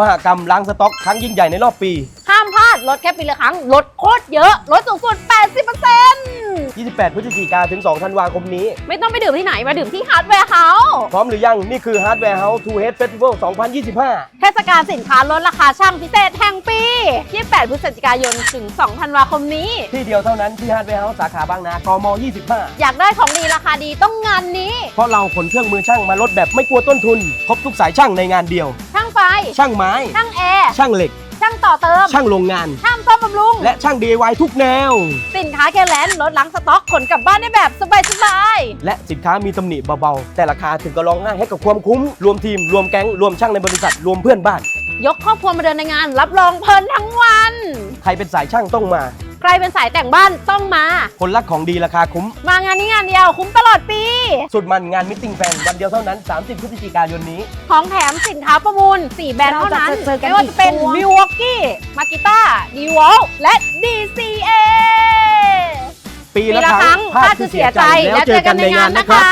มหากรรมล้างสต็อกครั้งยิ่งใหญ่ในรอบปี ห้ามพลาดลดแค่ปีละครั้งลดโคตรเยอะลดสูงสุด 80% 28 พฤศจิกาถึง 2 ธันวาคมนี้ ไม่ต้องไปดื่มที่ไหน มาดื่มที่ฮาร์ดแวร์เฮาส์พร้อมหรือยัง นี่คือ Hardware House Two Head Festival 2025 เทศกาลสินค้าลดราคาช่างพิเศษแห่งปี 28 พฤศจิกายนถึง 2 ธันวาคมนี้ ที่เดียวเท่านั้นที่ Hardware House สาขาบางนากม 25 อยากได้ของดีราคาดีต้องงานนี้ เพราะเราขนเครื่องมือช่างมาลดแบบไม่กลัวต้นทุน ครบทุกสายช่างในงานเดียวช่างไฟ ช่างไม้ ช่างแอร์ ช่างเหล็ก ช่างต่อเติม ช่างโรงงาน ช่างซ่อมบำรุง และช่าง DIY ทุกแนว สินค้าแคแลนลดล้างสต็อกขนกลับบ้านได้แบบสบายและสินค้ามีตำหนิเบาๆ แต่ราคาถึงก็ร้องไห้ให้กับความคุ้ม รวมทีม รวมแก๊ง รวมช่างในบริษัท รวมเพื่อนบ้านๆยกครอบครัวมาเดินในงาน รับรองเพลินทั้งวัน ใครเป็นสายช่างต้องมา ใครเป็นสายแต่งบ้านต้องมา คนรักของดีราคาคุ้ม มางานนี้งานเดียวคุ้มตลอดปี สุดมันงานมิทติ้งแฟน วันเดียวเท่านั้น 30พฤศจิกายนนี้ ของแถมสินค้าประมูล 4 แบรนด์เท่านั้น เราจะเจอกันไม่ว่าจะเป็น กี่ตัว Milwaukee Makita d e w a l และ DCA ปีปีละละคครั้รั้งงพลาดคือเสียใจ แล้วเจอกันในงานนะคะ